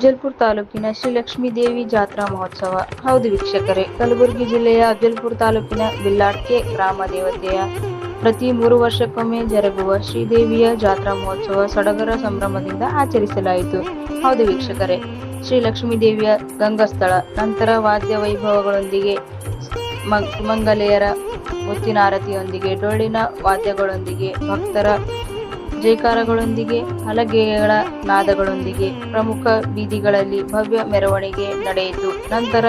ಅಫಜಲ್ಪುರ ತಾಲೂಕಿನ ಶ್ರೀ ಲಕ್ಷ್ಮೀ ದೇವಿ ಜಾತ್ರಾ ಮಹೋತ್ಸವ. ಹೌದು ವೀಕ್ಷಕರೇ, ಕಲಬುರಗಿ ಜಿಲ್ಲೆಯ ಅಫ್ಜಲ್ಪುರ್ ತಾಲೂಕಿನ ಬಿಲ್ಲಾಡ್ಕೆ ಗ್ರಾಮ ದೇವತೆಯ ಪ್ರತಿ ಮೂರು ವರ್ಷಕ್ಕೊಮ್ಮೆ ಜರುಗುವ ಶ್ರೀದೇವಿಯ ಜಾತ್ರಾ ಮಹೋತ್ಸವ ಸಡಗರ ಸಂಭ್ರಮದಿಂದ ಆಚರಿಸಲಾಯಿತು. ಹೌದು ವೀಕ್ಷಕರೇ ಶ್ರೀ ಲಕ್ಷ್ಮೀ ದೇವಿಯ ಗಂಗಸ್ಥಳ, ನಂತರ ವಾದ್ಯ ವೈಭವಗಳೊಂದಿಗೆ ಮಂಗಲೆಯರ ಮುತ್ತಿನ ಆರತಿಯೊಂದಿಗೆ ಡೊಳ್ಳಿನ ವಾದ್ಯಗಳೊಂದಿಗೆ ಭಕ್ತರ ಜೈಕಾರಗಳೊಂದಿಗೆ ಹಲಗೆಗಳ ನಾದಗಳೊಂದಿಗೆ ಪ್ರಮುಖ ಬೀದಿಗಳಲ್ಲಿ ಭವ್ಯ ಮೆರವಣಿಗೆ ನಡೆಯಿತು. ನಂತರ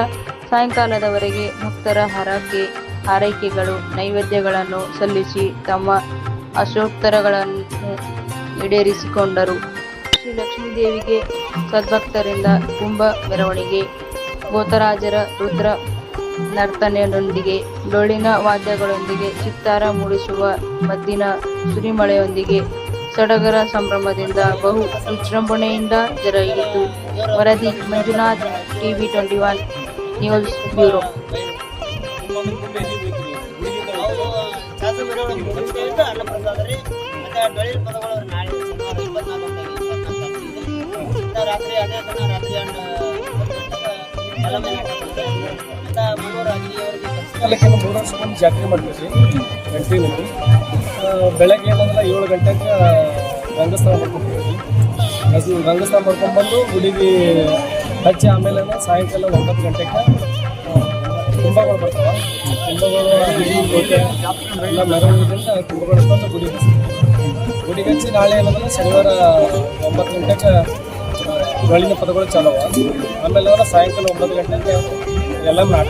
ಸಾಯಂಕಾಲದವರೆಗೆ ಮುಕ್ತರ ಹರಕೆ, ಹಾರೈಕೆಗಳು, ನೈವೇದ್ಯಗಳನ್ನು ಸಲ್ಲಿಸಿ ತಮ್ಮ ಅಶೋತ್ತರಗಳನ್ನು ಈಡೇರಿಸಿಕೊಂಡರು. ಶ್ರೀ ಲಕ್ಷ್ಮೀದೇವಿಗೆ ಸದ್ಭಕ್ತರಿಂದ ಕುಂಭ ಮೆರವಣಿಗೆ, ಗೋತರಾಜರ ರುದ್ರ ನರ್ತನೆಯೊಂದಿಗೆ ಡೊಳ್ಳಿನ ವಾದ್ಯಗಳೊಂದಿಗೆ ಚಿತ್ತಾರ ಮೂಡಿಸುವ ಮದ್ದಿನ ಸುರಿಮಳೆಯೊಂದಿಗೆ ಸಡಗರ ಸಂಭ್ರಮದಿಂದ ಬಹು ವಿಜೃಂಭಣೆಯಿಂದ ಜರುಗಿತು. ವರದಿ Manjunath, TV twenty one news bureau. ರಾತ್ರಿ ಅದೇ ದಿನ ರಾತ್ರಿ ವರ್ಷಕ್ಕೊಮ್ಮೆ ಜಾತ್ರೆ ಮಾಡ್ತೀವಿ ಕಂಟಿನ್ಯೂ ಬೆಳಗ್ಗೆ ಏನಂದ್ರೆ ಏಳು ಗಂಟೆಗೆ ರಂಗಸ್ಥಳ ಮಾಡ್ಕೊಂಡು ಅದು ರಂಗಸ್ಥಳ ಮಾಡ್ಕೊಂಡ್ಬಂದು ಗುಡಿಗೆ ಹಚ್ಚಿ ಆಮೇಲೆ ಸಾಯಂಕಾಲ ಒಂಬತ್ತು ಗಂಟೆಗೆ ಕುಂಭಗಳು ಬರ್ತಾವೆ. ಕುಂಭಗಳು ಕೋಟೆ ಎಲ್ಲ ಮೆರವಣಿಗೆಯಿಂದ ಕುಂಭಗಳು ಬಂದು ಗುಡಿ ಗುಡಿಗೆ ಹಚ್ಚಿ ನಾಳೆ ಏನಂದ್ರೆ ಶನಿವಾರ ಒಂಬತ್ತು ಗಂಟೆಗೆ ಡೊಳ್ಳಿನ ಪದಗಳು ಚಾಲುವ. ಆಮೇಲೆ ಸಾಯಂಕಾಲ ಒಂಬತ್ತು ಗಂಟೆಗೆ ಎಲ್ಲ ನಾಟ